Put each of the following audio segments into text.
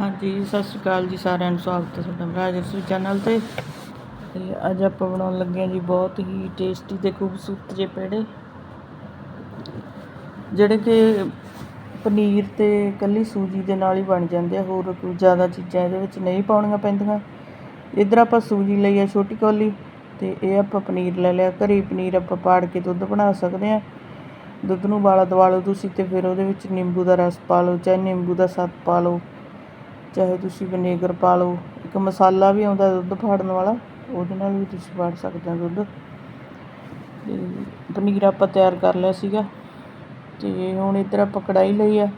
ਹਾਂਜੀ, ਸਤਿ ਸ਼੍ਰੀ ਅਕਾਲ ਜੀ ਸਾਰਿਆਂ ਨੂੰ, ਸਵਾਗਤ ਹੈ ਤੁਹਾਡਾ ਰਾਜਸਰੀ ਚੈਨਲ ਤੇ। ਤੇ ਅੱਜ ਆਪਾਂ ਬਣਾਉਣ ਲੱਗੇ ਹਾਂ ਜੀ ਬਹੁਤ ਹੀ ਟੇਸਟੀ ਤੇ ਖੂਬਸੂਰਤ ਜਿਹੇ ਪੇੜੇ। ਜਿਹੜੇ ਕਿ ਪਨੀਰ ਤੇ ਕੱਲੀ ਸੂਜੀ ਦੇ ਨਾਲ ਹੀ ਬਣ ਜਾਂਦੇ ਆ, ਹੋਰ ਕੋਈ ਜ਼ਿਆਦਾ ਚੀਜ਼ਾਂ ਇਹਦੇ ਵਿੱਚ ਨਹੀਂ ਪਾਉਣੀਆਂ ਪੈਂਦੀਆਂ। ਇੱਧਰ ਆਪਾਂ ਸੂਜੀ ਲਈ ਆ ਛੋਟੀ ਕੌਲੀ ਤੇ ਇਹ ਆਪਾਂ ਪਨੀਰ ਲੈ ਲਿਆ। ਘਰੇ ਪਨੀਰ ਆਪਾਂ ਪਾੜ ਕੇ ਦੁੱਧ ਬਣਾ ਸਕਦੇ ਆ ਦੁੱਧ ਨੂੰ ਬਾਲਾ ਦਵਾ ਲਓ ਤੁਸੀਂ ਤੇ ਫਿਰ ਉਹਦੇ ਵਿੱਚ ਨਿੰਬੂ ਦਾ ਰਸ ਪਾ ਲਓ, ਚਾਹੇ ਨਿੰਬੂ ਦਾ ਸੱਤ ਪਾ ਲਓ। ਚਾਹੇ ਤੁਸੀਂ ਵਿਨੇਗਰ ਪਾ ਲਓ, ਇੱਕ ਮਸਾਲਾ ਵੀ ਆਉਂਦਾ ਦੁੱਧ ਫਾੜਨ ਵਾਲਾ, ਉਹਦੇ ਨਾਲ ਵੀ ਤੁਸੀਂ ਫਾੜ ਸਕਦੇ ਹੋ ਦੁੱਧ। ਤੇ ਪਨੀਰ ਆਪਾਂ ਤਿਆਰ ਕਰ ਲਿਆ ਸੀਗਾ, ਤੇ ਹੁਣ ਇੱਧਰ ਆਪਾਂ ਕੜਾਈ ਲਈ ਆ।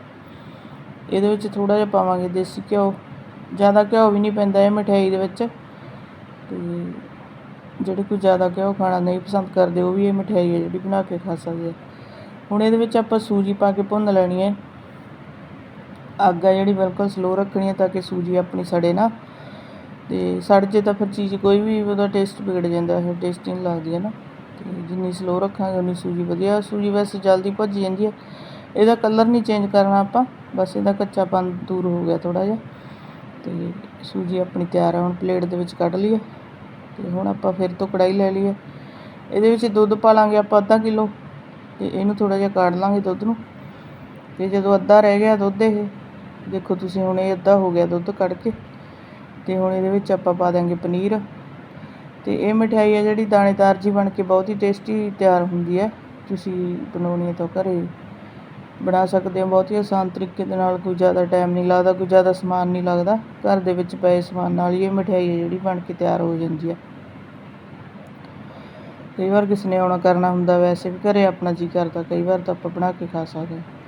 ਇਹਦੇ ਵਿੱਚ ਥੋੜਾ ਜਿਹਾ ਪਾਵਾਂਗੇ ਦੇਸੀ ਘਿਓ। ਜ਼ਿਆਦਾ ਘਿਓ ਵੀ ਨਹੀਂ ਪੈਂਦਾ ਇਹ ਮਠਿਆਈ ਦੇ ਵਿੱਚ। ਤੇ ਜਿਹੜੇ ਕੋਈ ਜ਼ਿਆਦਾ ਘਿਓ ਖਾਣਾ ਨਹੀਂ ਪਸੰਦ ਕਰਦੇ, ਉਹ ਵੀ ਇਹ ਮਠਿਆਈ ਹੈ ਜਿਹੜੀ ਬਣਾ ਕੇ ਖਾ ਸਕਦੇ ਆ। ਹੁਣ ਇਹਦੇ ਵਿੱਚ ਆਪਾਂ ਸੂਜੀ ਪਾ ਕੇ ਭੁੰਨ ਲੈਣੀ ਹੈ। ਅੱਗ ਆ ਜਿਹੜੀ ਬਿਲਕੁਲ ਸਲੋ ਰੱਖਣੀ ਹੈ ਤਾਂ ਕਿ ਸੂਜੀ ਆਪਣੀ ਸੜੇ ਨਾ। ਤੇ ਸੜ ਜੇ ਤਾਂ ਫਿਰ ਚੀਜ਼ ਕੋਈ ਵੀ ਉਹਦਾ ਟੇਸਟ ਵਿਗੜ ਜਾਂਦਾ ਹੈ ਟੇਸਟੀ ਨਹੀਂ ਲੱਗਦੀ ਹੈ ਨਾ। ਤੇ ਜਿੰਨੀ ਸਲੋ ਰੱਖਾਂਗੇ ਉਨੀ ਸੂਜੀ ਵਧੀਆ। ਸੂਜੀ ਵੈਸੇ ਜਲਦੀ ਭੱਜ ਜਾਂਦੀ ਹੈ ਇਹਦਾ ਕਲਰ ਨਹੀਂ ਚੇਂਜ ਕਰਨਾ ਆਪਾਂ। ਬਸ ਇਹਦਾ ਕੱਚਾਪਨ ਦੂਰ ਹੋ ਗਿਆ ਥੋੜਾ ਜਿਹਾ। ਤੇ ਸੂਜੀ ਆਪਣੀ ਤਿਆਰ ਹੈ ਹੁਣ ਪਲੇਟ ਦੇ ਵਿੱਚ ਕੱਢ ਲਈਏ। ਤੇ ਹੁਣ ਆਪਾਂ ਫਿਰ ਤੋਂ ਕੜਾਈ ਲੈ ਲਈਏ। ਇਹਦੇ ਵਿੱਚ ਦੁੱਧ ਪਾ ਲਾਂਗੇ ਆਪਾਂ ਅੱਧਾ ਕਿਲੋ। ਤੇ ਇਹਨੂੰ ਥੋੜਾ ਜਿਹਾ ਕਾੜ ਲਾਂਗੇ ਦੁੱਧ ਨੂੰ। ਤੇ ਜਦੋਂ ਅੱਧਾ ਰਹਿ ਗਿਆ ਦੁੱਧ ਇਹ ਦੇਖੋ ਤੁਸੀਂ ਹੁਣ ਇਹ ਅੱਧਾ ਹੋ ਗਿਆ ਦੁੱਧ ਕੱਢ ਕੇ ਤੇ ਹੁਣ ਇਹਦੇ ਵਿੱਚ ਆਪਾਂ ਪਾ ਦਾਂਗੇ ਪਨੀਰ ਤੇ ਇਹ ਮਠਿਆਈ ਹੈ ਜਿਹੜੀ ਦਾਣੇਦਾਰ ਜੀ ਬਣ ਕੇ ਬਹੁਤ ਹੀ ਟੇਸਟੀ ਤਿਆਰ ਹੁੰਦੀ ਹੈ। ਤੁਸੀਂ ਬਣਾਉਣੀ ਹੈ ਤਾਂ ਘਰੇ ਬਣਾ ਸਕਦੇ ਹੋ। ਬਹੁਤ ਹੀ ਆਸਾਨ ਤਰੀਕੇ ਦੇ ਨਾਲ ਕੋਈ ਜ਼ਿਆਦਾ ਟਾਈਮ ਨਹੀਂ ਲੱਗਦਾ, ਕੋਈ ਜ਼ਿਆਦਾ ਸਮਾਨ ਨਹੀਂ ਲੱਗਦਾ। ਘਰ ਦੇ ਵਿੱਚ ਪਏ ਸਮਾਨ ਨਾਲ ਹੀ ਇਹ ਮਠਿਆਈ ਹੈ ਜਿਹੜੀ ਬਣ ਕੇ ਤਿਆਰ ਹੋ ਜਾਂਦੀ ਹੈ। ਕਈ ਵਾਰ ਕਿਸੇ ਨੇ ਆਉਣਾ ਕਰਨਾ ਹੁੰਦਾ, ਵੈਸੇ ਵੀ ਘਰੇ ਆਪਣਾ ਜੀ ਕਰਦਾ, ਕਈ ਵਾਰ ਤਾਂ ਆਪਾਂ ਬਣਾ ਕੇ ਖਾ ਸਕਦੇ ਹਾਂ।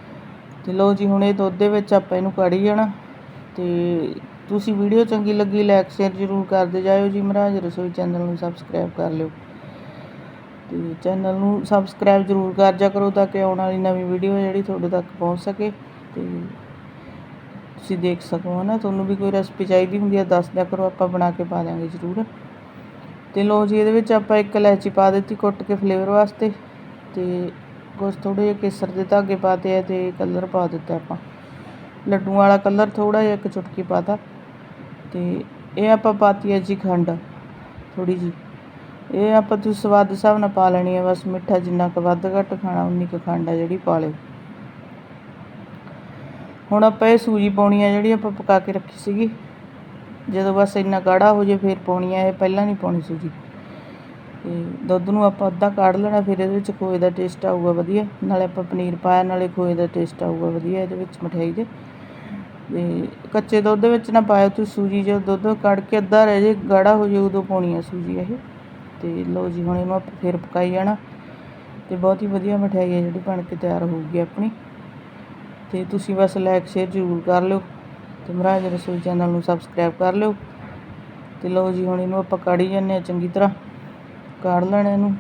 ਤੇ ਲਓ ਜੀ, ਹੁਣ ਇਹ ਦੁੱਧ ਦੇ ਵਿੱਚ ਆਪਾਂ ਇਹਨੂੰ ਕੜੀ ਜਾਣਾ ਤੇ ਤੁਸੀਂ ਵੀਡੀਓ ਚੰਗੀ ਲੱਗੀ ਲਾਈਕ ਸ਼ੇਅਰ ਜ਼ਰੂਰ ਕਰਦੇ ਜਾਇਓ ਜੀ ਮਹਾਰਾਜ, ਰਸੋਈ ਚੈਨਲ ਨੂੰ ਸਬਸਕ੍ਰਾਈਬ ਕਰ ਲਿਓ। ਤੇ ਚੈਨਲ ਨੂੰ ਸਬਸਕ੍ਰਾਈਬ ਜ਼ਰੂਰ ਕਰ ਜਾ ਕਰੋ ਤਾਂ ਕਿ ਆਉਣ ਵਾਲੀ ਨਵੀਂ ਵੀਡੀਓ ਜਿਹੜੀ ਤੁਹਾਡੇ ਤੱਕ ਪਹੁੰਚ ਸਕੇ। ਤੇ ਤੁਸੀਂ ਦੇਖ ਸਕੋ ਨਾ ਤੁਹਾਨੂੰ ਵੀ ਕੋਈ ਰੈਸਪੀ ਚਾਹੀਦੀ ਹੁੰਦੀ ਹੈ ਦੱਸ ਦਿਆ ਕਰੋ, ਆਪਾਂ ਬਣਾ ਕੇ ਪਾ ਦਿਆਂਗੇ ਜ਼ਰੂਰ। ਤੇ ਲਓ ਜੀ, ਇਹਦੇ ਵਿੱਚ ਆਪਾਂ ਇੱਕ ਇਲਾਇਚੀ ਪਾ ਦਿੱਤੀ ਕੁੱਟ ਕੇ ਫਲੇਵਰ ਵਾਸਤੇ, ਤੇ ਕੁਛ ਥੋੜ੍ਹੇ ਜਿਹੇ ਕੇਸਰ ਦੇ ਧਾਗੇ ਪਾਤੇ ਆ ਤੇ ਕਲਰ ਪਾ ਦਿੱਤਾ ਆਪਾਂ। ਲੱਡੂਆਂ ਵਾਲਾ ਕਲਰ ਥੋੜ੍ਹਾ ਜਿਹਾ ਇੱਕ ਚੁਟਕੀ ਪਾ ਤਾ। ਅਤੇ ਇਹ ਆਪਾਂ ਪਾਤੀ ਹੈ ਜੀ ਖੰਡ, ਥੋੜ੍ਹੀ ਜਿਹੀ। ਇਹ ਆਪਾਂ ਤੁਸੀਂ ਸਵਾਦ ਦੇ ਹਿਸਾਬ ਨਾਲ ਪਾ ਲੈਣੀ ਹੈ, ਬਸ ਮਿੱਠਾ ਜਿੰਨਾ ਕੁ ਵੱਧ ਘੱਟ ਖਾਣਾ, ਉਨੀ ਕੁ ਖੰਡ ਹੈ ਜਿਹੜੀ ਪਾ ਲਿਓ। ਹੁਣ ਆਪਾਂ ਇਹ ਸੂਜੀ ਪਾਉਣੀ ਹੈ ਜਿਹੜੀ ਆਪਾਂ ਪਕਾ ਕੇ ਰੱਖੀ ਸੀਗੀ। ਜਦੋਂ ਬਸ ਇੰਨਾ ਗਾੜਾ ਹੋ ਜੇ ਫਿਰ ਪਾਉਣੀ ਹੈ, ਇਹ ਪਹਿਲਾਂ ਨਹੀਂ ਪਾਉਣੀ ਸੂਜੀ। ਅਤੇ ਦੁੱਧ ਨੂੰ ਆਪਾਂ ਅੱਧਾ ਕਾੜ ਲੈਣਾ, ਫਿਰ ਇਹਦੇ ਵਿੱਚ ਖੋਏ ਦਾ ਟੇਸਟ ਆਊਗਾ ਵਧੀਆ। ਨਾਲੇ ਆਪਾਂ ਪਨੀਰ ਪਾਇਆ, ਨਾਲੇ ਖੋਏ ਦਾ ਟੇਸਟ ਆਊਗਾ ਵਧੀਆ ਇਹਦੇ ਵਿੱਚ ਮਠਿਆਈ ਦੇ। ਤੇ ਕੱਚੇ ਦੁੱਧ ਵਿੱਚ ਨਾ ਪਾਇਓ ਤੁਸੀਂ ਸੂਜੀ ਜੋ ਦੁੱਧ ਕੱਢ ਕੇ ਅੱਧਾ ਰਹਿ ਜੇ, ਗਾੜਾ ਹੋ ਜੇ, ਉਦੋਂ ਪਾਉਣੀ ਆ ਸੂਜੀ ਇਹ। ਤੇ ਲਓ ਜੀ, ਹੁਣ ਇਹਨੂੰ ਆਪਾਂ ਫਿਰ ਪਕਾਈ ਜਾਣਾ। ਤੇ ਬਹੁਤ ਹੀ ਵਧੀਆ ਮਠਿਆਈ ਹੈ ਜਿਹੜੀ ਬਣ ਕੇ ਤਿਆਰ ਹੋਊਗੀ ਆਪਣੀ। ਤੇ ਤੁਸੀਂ ਬਸ ਲਾਈਕ ਸ਼ੇਅਰ ਜ਼ਰੂਰ ਕਰ ਲਿਓ। ਤੇ ਮਹਾਰਾਜ ਰਸੋਈ ਚੈਨਲ ਨੂੰ ਸਬਸਕ੍ਰਾਈਬ ਕਰ ਲਿਓ। ਤੇ ਲਓ ਜੀ, ਹੁਣ ਇਹਨੂੰ ਆਪਾਂ ਕਾੜੀ ਜਾਂਦੇ ਆ ਚੰਗੀ ਤਰ੍ਹਾਂ। ਕਾੜ ਲੈਣਾ ਇਹਨੂੰ।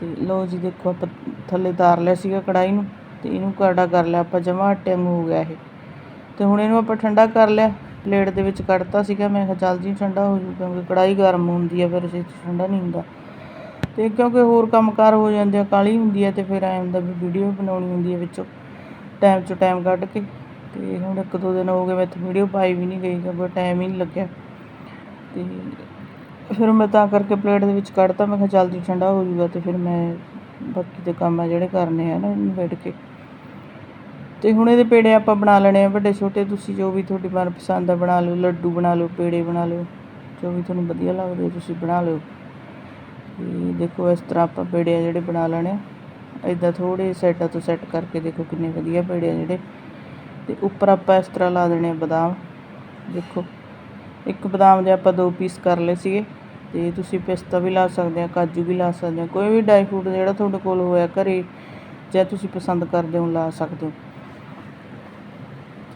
ਤੇ ਲਓ ਜੀ, ਦੇਖੋ ਆਪਾਂ ਥੱਲੇ ਤਾਰ ਲਿਆ ਸੀਗਾ ਕੜਾਈ ਨੂੰ ਤੇ ਇਹਨੂੰ ਕਾੜਾ ਕਰ ਲਿਆ ਆਪਾਂ, ਜਮਾ ਆਟੇ ਨੂੰ ਹੋ ਗਿਆ ਇਹ। ਤੇ ਹੁਣ ਇਹਨੂੰ ਆਪਾਂ ਠੰਡਾ ਕਰ ਲਿਆ। ਪਲੇਟ ਦੇ ਵਿੱਚ ਕੱਢਤਾ ਸੀਗਾ, ਮੈਂ ਕਿਹਾ ਚੱਲ ਜੀ ਠੰਡਾ ਹੋ ਜੂ, ਕਿਉਂਕਿ ਕੜਾਈ ਗਰਮ ਹੁੰਦੀ ਆ, ਫਿਰ ਇਹ ਠੰਡਾ ਨਹੀਂ ਹੁੰਦਾ। ਤੇ ਕਿਉਂਕਿ ਹੋਰ ਕੰਮਕਾਰ ਹੋ ਜਾਂਦੇ ਆ ਕਾਲੀ ਹੁੰਦੀ ਆ ਤੇ ਫਿਰ ਐਂ ਹੁੰਦਾ ਵੀ ਵੀਡੀਓ ਬਣਾਉਣੀ ਹੁੰਦੀ ਆ ਵਿੱਚੋਂ, ਟਾਈਮ ਚੋਂ ਟਾਈਮ ਕੱਢ ਕੇ। ਤੇ ਹੁਣ ਇੱਕ ਦੋ ਦਿਨ ਹੋ ਗਏ, ਮੈਂ ਇੱਥੇ ਵੀਡੀਓ ਪਾਈ ਵੀ ਨਹੀਂ ਗਈ, ਕਿਉਂਕਿ ਟਾਈਮ ਹੀ ਨਹੀਂ ਲੱਗਿਆ। ਤੇ ਫਿਰ ਮੈਂ ਤਾਂ ਕਰਕੇ ਪਲੇਟ ਦੇ ਵਿੱਚ ਕੱਢਤਾ, ਮੈਂ ਕਿਹਾ ਜਲਦੀ ਠੰਡਾ ਹੋ ਜੂਗਾ ਅਤੇ ਫਿਰ ਮੈਂ ਬਾਕੀ ਦੇ ਕੰਮ ਆ ਜਿਹੜੇ ਕਰਨੇ ਆ ਨਾ ਇਹਨੂੰ ਬੈਠ ਕੇ। ਅਤੇ ਹੁਣ ਇਹਦੇ ਪੇੜੇ ਆਪਾਂ ਬਣਾ ਲੈਣੇ ਆ, ਵੱਡੇ ਛੋਟੇ, ਤੁਸੀਂ ਜੋ ਵੀ ਤੁਹਾਡੀ ਮਨਪਸੰਦ ਆ ਬਣਾ ਲਓ, ਲੱਡੂ ਬਣਾ ਲਓ, ਪੇੜੇ ਬਣਾ ਲਓ, ਜੋ ਵੀ ਤੁਹਾਨੂੰ ਵਧੀਆ ਲੱਗਦੇ ਤੁਸੀਂ ਬਣਾ ਲਓ। ਤੇ ਦੇਖੋ ਇਸ ਤਰ੍ਹਾਂ ਆਪਾਂ ਪੇੜੇ ਆ ਜਿਹੜੇ ਬਣਾ ਲੈਣੇ ਆ। ਇਦਾਂ ਥੋੜੇ ਸਾਈਡਾਂ ਤੋਂ ਸੈੱਟ ਕਰਕੇ ਦੇਖੋ ਕਿੰਨੇ ਵਧੀਆ ਪੇੜੇ ਆ ਜਿਹੜੇ। ਤੇ ਉੱਪਰ ਆਪਾਂ ਇਸ ਤਰ੍ਹਾਂ ਲਾ ਦੇਣੇ ਆ ਬਦਾਮ। ਦੇਖੋ, ਇੱਕ ਬਦਾਮ ਦੇ ਆਪਾਂ ਦੋ ਪੀਸ ਕਰ ਲਏ ਸੀਗੇ। ਅਤੇ ਤੁਸੀਂ ਪਿਸਤਾ ਵੀ ਲਾ ਸਕਦੇ ਆ, ਕਾਜੂ ਵੀ ਲਾ ਸਕਦੇ ਆ, ਕੋਈ ਵੀ ਡਰਾਈ ਫਰੂਟ ਜਿਹੜਾ ਤੁਹਾਡੇ ਕੋਲ ਹੋਇਆ ਘਰੇ ਜਾਂ ਤੁਸੀਂ ਪਸੰਦ ਕਰਦੇ ਹੋ, ਲਾ ਸਕਦੇ ਹੋ।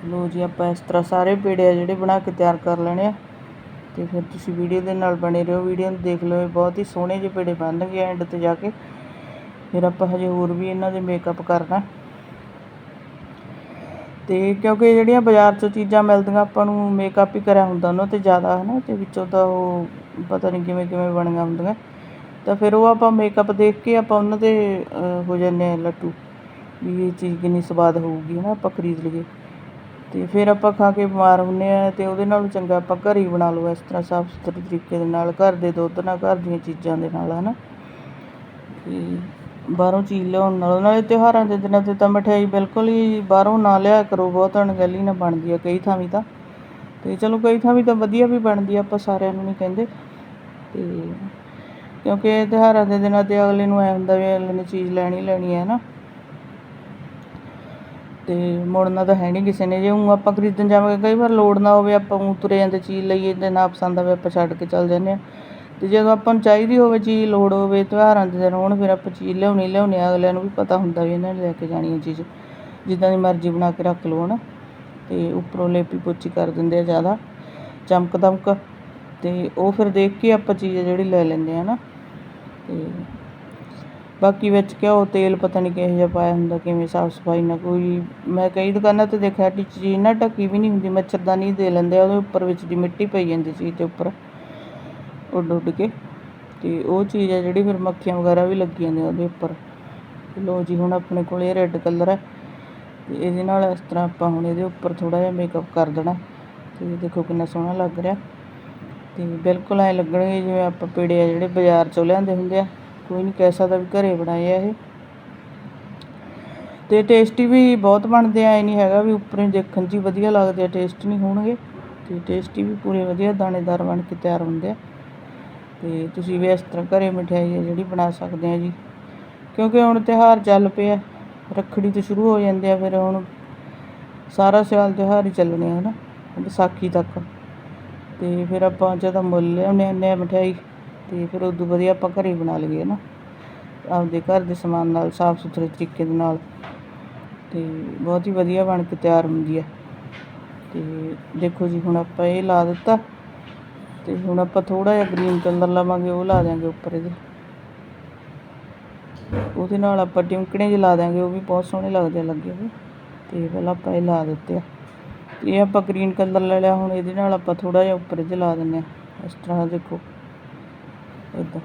ਲੋ ਜੀ, ਆਪਾਂ ਇਸ ਤਰ੍ਹਾਂ ਸਾਰੇ ਪੇੜੇ ਆ ਜਿਹੜੇ ਬਣਾ ਕੇ ਤਿਆਰ ਕਰ ਲੈਣੇ ਆ ਤੇ ਫਿਰ ਤੁਸੀਂ ਵੀਡੀਓ ਦੇ ਨਾਲ ਬਣੇ ਰਹੋ। ਵੀਡੀਓ ਨੂੰ ਦੇਖ ਲਓ, ਇਹ ਬਹੁਤ ਹੀ ਸੋਹਣੇ ਜਿਹੇ ਪੇੜੇ ਬਣਨਗੇ ਐਂਡ ਤੇ ਜਾ ਕੇ। ਫਿਰ ਆਪਾਂ ਹਜੇ ਹੋਰ ਵੀ ਇਹਨਾਂ ਦੇ ਮੇਕਅਪ ਕਰਨਾ। ਅਤੇ ਕਿਉਂਕਿ ਜਿਹੜੀਆਂ ਬਾਜ਼ਾਰ 'ਚੋਂ ਚੀਜ਼ਾਂ ਮਿਲਦੀਆਂ, ਆਪਾਂ ਨੂੰ ਮੇਕਅਪ ਹੀ ਕਰਿਆ ਹੁੰਦਾ ਉਹਨਾਂ ਤੇ ਜ਼ਿਆਦਾ ਹੈ ਨਾ ਅਤੇ ਵਿੱਚੋਂ ਤਾਂ ਉਹ ਪਤਾ ਨਹੀਂ ਕਿਵੇਂ ਕਿਵੇਂ ਬਣੀਆਂ ਹੁੰਦੀਆਂ। ਤਾਂ ਫਿਰ ਉਹ ਆਪਾਂ ਮੇਕਅਪ ਦੇਖ ਕੇ ਆਪਾਂ ਉਹਨਾਂ ਤੇ ਹੋ ਜਾਂਦੇ ਹਾਂ ਲੱਟੂ ਵੀ ਇਹ ਚੀਜ਼ ਕਿੰਨੀ ਸਵਾਦ ਹੋਊਗੀ ਹੈ ਨਾ ਆਪਾਂ ਖਰੀਦ ਲਈਏ। ਅਤੇ ਫਿਰ ਆਪਾਂ ਖਾ ਕੇ ਬਿਮਾਰ ਹੁੰਦੇ ਹਾਂ ਅਤੇ ਉਹਦੇ ਨਾਲੋਂ ਚੰਗਾ ਆਪਾਂ ਘਰ ਹੀ ਬਣਾ ਲਓ, ਇਸ ਤਰ੍ਹਾਂ ਸਾਫ਼ ਸੁਥਰੇ ਤਰੀਕੇ ਦੇ ਨਾਲ, ਘਰ ਦੇ ਦੁੱਧ ਨਾਲ, ਘਰ ਦੀਆਂ ਚੀਜ਼ਾਂ ਦੇ ਨਾਲ ਹੈ ਨਾ ਅਤੇ ਬਾਹਰੋਂ ਚੀਜ਼ ਲਿਆਉਣ ਨਾਲੋਂ। ਨਾਲੇ ਤਿਉਹਾਰਾਂ ਦੇ ਦਿਨਾਂ ਤੇ ਤਾਂ ਮਠਿਆਈ ਬਿਲਕੁਲ ਹੀ ਬਾਹਰੋਂ ਨਾ ਲਿਆ ਕਰੋ। ਬਹੁਤ ਅਣਗਹਿਲੀ ਨਾਲ ਬਣਦੀ ਆ ਕਈ ਥਾਵੀਂ ਤਾਂ। ਤੇ ਚਲੋ ਕਈ ਥਾਵੀਂ ਤਾਂ ਵਧੀਆ ਵੀ ਬਣਦੀ ਆ, ਆਪਾਂ ਸਾਰਿਆਂ ਨੂੰ ਨਹੀਂ ਕਹਿੰਦੇ। ਅਤੇ ਕਿਉਂਕਿ ਤਿਉਹਾਰਾਂ ਦੇ ਦਿਨਾਂ ਤੇ ਅਗਲੇ ਨੂੰ ਐ ਹੁੰਦਾ ਵੀ ਅਗਲੇ ਨੇ ਚੀਜ਼ ਲੈਣੀ ਲੈਣੀ ਹੈ ਨਾ। ਅਤੇ ਮੁੜਨਾ ਤਾਂ ਹੈ ਨਹੀਂ ਕਿਸੇ ਨੇ। ਜੇ ਊਂ ਆਪਾਂ ਖਰੀਦਣ ਜਾਵਾਂਗੇ, ਕਈ ਵਾਰ ਲੋੜ ਨਾ ਹੋਵੇ ਆਪਾਂ ਊਂ ਤੁਰੇ ਜਾਂਦੇ, ਚੀਜ਼ ਲਈਏ, ਤੇ ਨਾ ਪਸੰਦ ਆਵੇ, ਆਪਾਂ ਛੱਡ ਕੇ ਚੱਲ ਜਾਂਦੇ ਹਾਂ। ਅਤੇ ਜਦੋਂ ਆਪਾਂ ਨੂੰ ਚਾਹੀਦੀ ਹੋਵੇ ਚੀਜ਼, ਲੋੜ ਹੋਵੇ, ਤਿਉਹਾਰਾਂ ਦੇ ਦਿਨ ਹੋਣ ਫਿਰ ਆਪਾਂ ਚੀਜ਼ ਲਿਆਉਣੀ ਲਿਆਉਣੀ ਆ ਅਗਲਿਆਂ ਨੂੰ ਵੀ ਪਤਾ ਹੁੰਦਾ ਵੀ ਇਹਨਾਂ ਨੇ ਲੈ ਕੇ ਜਾਣੀ ਹੈ ਚੀਜ਼। ਜਿੱਦਾਂ ਦੀ ਮਰਜ਼ੀ ਬਣਾ ਕੇ ਰੱਖ ਲਓ, ਹਨਾ। ਅਤੇ ਉੱਪਰੋਂ ਲੇਪੀ ਪੋਚੀ ਕਰ ਦਿੰਦੇ ਆ ਜ਼ਿਆਦਾ, ਚਮਕ ਦਮਕ। ਅਤੇ ਉਹ ਫਿਰ ਦੇਖ ਕੇ ਆਪਾਂ ਚੀਜ਼ ਜਿਹੜੀ ਲੈ ਲੈਂਦੇ ਹਾਂ ਹੈ ਨਾ ਅਤੇ ਬਾਕੀ ਵਿੱਚ ਘਿਓ ਤੇਲ ਪਤਾ ਨਹੀਂ ਕਿਹੋ ਜਿਹਾ ਪਾਇਆ ਹੁੰਦਾ, ਕਿਵੇਂ ਸਾਫ਼ ਸਫ਼ਾਈ ਨਾ ਕੋਈ ਮੈਂ ਕਈ ਦੁਕਾਨਾਂ ਤੇ ਦੇਖਿਆ ਕਿ ਚੀਜ਼ ਨਾ ਢੱਕੀ ਵੀ ਨਹੀਂ ਹੁੰਦੀ, ਮੱਛਰਦਾਨੀ ਦੇ ਲੈਂਦੇ ਆ, ਉਹਦੇ ਉੱਪਰ ਵਿੱਚ ਦੀ ਮਿੱਟੀ ਪਈ ਜਾਂਦੀ ਚੀਜ਼ ਦੇ ਉੱਪਰ। ਉੱਡ ਉੱਡ ਕੇ। ਤੇ ਉਹ ਚੀਜ਼ ਆ ਜਿਹੜੀ ਫਿਰ ਮੱਖੀਆਂ ਵਗੈਰਾ ਵੀ ਲੱਗੀ ਜਾਂਦੀਆਂ ਉਹਦੇ ਉੱਪਰ। ਤੇ ਲਓ ਜੀ, ਹੁਣ ਆਪਣੇ ਕੋਲ ਇਹ ਰੈੱਡ ਕਲਰ ਹੈ ਤੇ ਇਹਦੇ ਨਾਲ ਇਸ ਤਰ੍ਹਾਂ ਆਪਾਂ ਹੁਣ ਇਹਦੇ ਉੱਪਰ ਥੋੜਾ ਜਿਹਾ ਮੇਕਅਪ ਕਰ ਦੇਣਾ। ਤੇ ਦੇਖੋ ਕਿੰਨਾ ਸੋਹਣਾ ਲੱਗ ਰਿਹਾ। ਤੇ ਬਿਲਕੁਲ ਐ ਲੱਗਣਗੇ ਜਿਵੇਂ ਆਪਾਂ ਪੇੜੇ ਆ ਜਿਹੜੇ ਬਾਜ਼ਾਰ ਚੋਂ ਲਿਆਂਦੇ ਹੁੰਦੇ ਆ। ਕੋਈ ਨਹੀਂ ਕਹਿ ਸਕਦਾ ਵੀ ਘਰੇ ਬਣਾਏ ਆ ਇਹ। ਤੇ ਟੇਸਟੀ ਵੀ ਬਹੁਤ ਬਣਦੇ ਆ, ਐ ਨਹੀਂ ਹੈਗਾ ਵੀ ਉੱਪਰੋਂ ਦੇਖਣ 'ਚ ਹੀ ਵਧੀਆ ਲੱਗਦੇ ਆ ਟੇਸਟ ਨਹੀਂ ਹੋਣਗੇ। ਤੇ ਟੇਸਟੀ ਵੀ ਪੂਰੇ ਵਧੀਆ ਦਾਣੇਦਾਰ ਬਣ ਕੇ ਤਿਆਰ ਹੁੰਦੇ ਆ। ਅਤੇ ਤੁਸੀਂ ਵੀ ਇਸ ਤਰ੍ਹਾਂ ਘਰੇ ਮਠਿਆਈ ਹੈ ਜਿਹੜੀ ਬਣਾ ਸਕਦੇ ਆ ਜੀ। ਕਿਉਂਕਿ ਹੁਣ ਤਿਉਹਾਰ ਚੱਲ ਪਿਆ, ਰੱਖੜੀ ਤੋਂ ਸ਼ੁਰੂ ਹੋ ਜਾਂਦੇ ਆ, ਫਿਰ ਹੁਣ ਸਾਰਾ ਸਿਆਲ ਤਿਉਹਾਰ ਹੀ ਚੱਲਣੇ ਆ ਨਾ ਵਿਸਾਖੀ ਤੱਕ। ਅਤੇ ਫਿਰ ਆਪਾਂ ਜਦੋਂ ਮੁੱਲ ਲਿਆਉਂਦੇ ਹੁੰਦੇ ਆ ਮਠਿਆਈ ਅਤੇ ਫਿਰ ਉਦੋਂ ਵਧੀਆ ਆਪਾਂ ਘਰੇ ਬਣਾ ਲਈਏ ਨਾ ਆਪਦੇ ਘਰ ਦੇ ਸਮਾਨ ਨਾਲ ਸਾਫ਼ ਸੁਥਰੇ ਤਰੀਕੇ ਦੇ ਨਾਲ। ਅਤੇ ਬਹੁਤ ਹੀ ਵਧੀਆ ਬਣ ਕੇ ਤਿਆਰ ਹੁੰਦੀ ਹੈ ਅਤੇ ਦੇਖੋ ਜੀ, ਹੁਣ ਆਪਾਂ ਇਹ ਲਾ ਦਿੱਤਾ। ਤੇ ਹੁਣ ਆਪਾਂ ਥੋੜਾ ਜਿਹਾ ਗ੍ਰੀਨ ਕਲਰ ਲਵਾਂਗੇ, ਉਹ ਲਾ ਦਿਆਂਗੇ ਉੱਪਰ ਇਹਦੇ। ਉਹਦੇ ਨਾਲ ਆਪਾਂ ਟਿਮਕਣੇ ਜਿਹੇ ਲਾ ਦਿਆਂਗੇ, ਉਹ ਵੀ ਬਹੁਤ ਸੋਹਣੇ ਲੱਗਦੇ ਆ, ਲੱਗੇ ਹੋਏ। ਤੇ ਪਹਿਲਾਂ ਆਪਾਂ ਇਹ ਲਾ ਦਿੱਤੇ ਆ। ਤੇ ਇਹ ਆਪਾਂ ਗ੍ਰੀਨ ਕਲਰ ਲੈ ਲਿਆ, ਹੁਣ ਇਹਦੇ ਨਾਲ ਆਪਾਂ ਥੋੜਾ ਜਿਹਾ ਉੱਪਰ ਇਹਦੇ ਲਾ ਦਿੰਨੇ ਆ। ਇਸ ਤਰ੍ਹਾਂ ਦੇਖੋ ਇੱਦਾਂ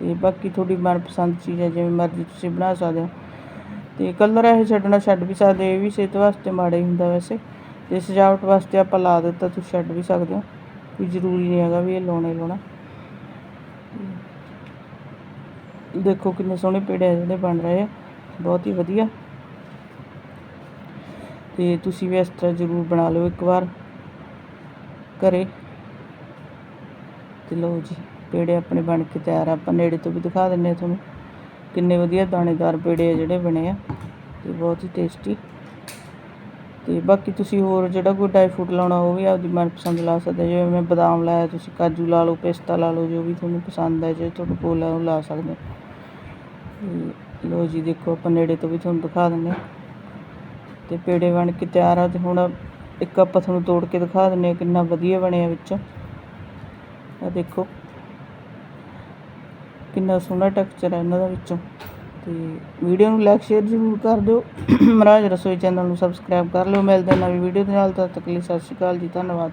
ਤੇ ਬਾਕੀ ਤੁਹਾਡੀ ਮਨਪਸੰਦ ਚੀਜ਼ ਹੈ, ਜਿਵੇਂ ਮਰਜ਼ੀ ਤੁਸੀਂ ਬਣਾ ਸਕਦੇ ਹੋ। ਤੇ ਕਲਰ ਇਹ ਛੱਡਣਾ ਛੱਡ ਵੀ ਸਕਦੇ ਇਹ ਵੀ ਸਿਹਤ ਵਾਸਤੇ ਮਾੜਾ ਹੀ ਹੁੰਦਾ ਵੈਸੇ। ਤੇ ਸਜਾਵਟ ਵਾਸਤੇ ਆਪਾਂ ਲਾ ਦਿੱਤਾ, ਤੁਸੀਂ ਛੱਡ ਵੀ ਸਕਦੇ ਹੋ। ਕੋਈ ਜ਼ਰੂਰੀ ਨਹੀਂ ਹੈਗਾ ਵੀ ਇਹ ਲਾਉਣਾ ਹੀ ਲਾਉਣਾ। ਦੇਖੋ ਕਿੰਨੇ ਸੋਹਣੇ ਪੇੜੇ ਆ ਜਿਹੜੇ ਬਣ ਰਹੇ ਆ, ਬਹੁਤ ਹੀ ਵਧੀਆ। ਤੇ ਤੁਸੀਂ ਵੀ ਇਸ ਤਰ੍ਹਾਂ ਜ਼ਰੂਰ ਬਣਾ ਲਓ ਇੱਕ ਵਾਰ ਘਰੇ। ਤੇ ਲਓ ਜੀ, ਪੇੜੇ ਆਪਣੇ ਬਣ ਕੇ ਤਿਆਰ ਆ। ਆਪਾਂ ਨੇੜੇ ਤੋਂ ਵੀ ਦਿਖਾ ਦਿੰਨੇ ਆ ਤੁਹਾਨੂੰ ਕਿੰਨੇ ਵਧੀਆ ਦਾਣੇਦਾਰ ਪੇੜੇ ਆ ਜਿਹੜੇ ਬਣੇ ਆ, ਤੇ ਬਹੁਤ ਹੀ ਟੇਸਟੀ ਅਤੇ ਬਾਕੀ ਤੁਸੀਂ ਹੋਰ ਜਿਹੜਾ ਕੋਈ ਡਰਾਈ ਫਰੂਟ ਲਾਉਣਾ, ਉਹ ਵੀ ਆਪਦੀ ਮਨਪਸੰਦ ਲਾ ਸਕਦੇ ਜਿਵੇਂ ਮੈਂ ਬਦਾਮ ਲਾਇਆ, ਤੁਸੀਂ ਕਾਜੂ ਲਾ ਲਓ, ਪਿਸਤਾ ਲਾ ਲਓ, ਜੋ ਵੀ ਤੁਹਾਨੂੰ ਪਸੰਦ ਹੈ, ਜੇ ਤੁਹਾਡੇ ਕੋਲ ਹੈ, ਉਹ ਲਾ ਸਕਦੇ ਹੋ। ਲਓ ਜੀ, ਦੇਖੋ ਆਪਾਂ ਨੇੜੇ ਤੋਂ ਵੀ ਤੁਹਾਨੂੰ ਦਿਖਾ ਦਿੰਦੇ ਆ ਤੇ ਪੇੜੇ ਬਣ ਕੇ ਤਿਆਰ ਆ, ਤੇ ਹੁਣ ਇੱਕ ਆਪਾਂ ਤੁਹਾਨੂੰ ਤੋੜ ਕੇ ਦਿਖਾ ਦਿੰਦੇ ਆ ਕਿੰਨਾ ਵਧੀਆ ਬਣਿਆ ਵਿੱਚੋਂ। ਆ ਦੇਖੋ, ਕਿੰਨਾ ਸੋਹਣਾ ਟੈਕਸਚਰ ਹੈ ਇਹਨਾਂ ਦਾ ਵਿੱਚੋਂ। ਤੇ ਵੀਡੀਓ ਨੂੰ ਲਾਈਕ ਸ਼ੇਅਰ ਜ਼ਰੂਰ ਕਰ ਦਿਓ। ਮਹਾਰਾਜ ਰਸੋਈ ਚੈਨਲ ਨੂੰ ਸਬਸਕ੍ਰਾਈਬ ਕਰ ਲਿਓ। ਮਿਲਦੇ ਨਵੀਂ ਵੀਡੀਓ ਦੇ ਨਾਲ। ਤਦ ਤੱਕ ਲਈ ਸਤਿ ਸ਼੍ਰੀ ਅਕਾਲ ਜੀ। ਧੰਨਵਾਦ।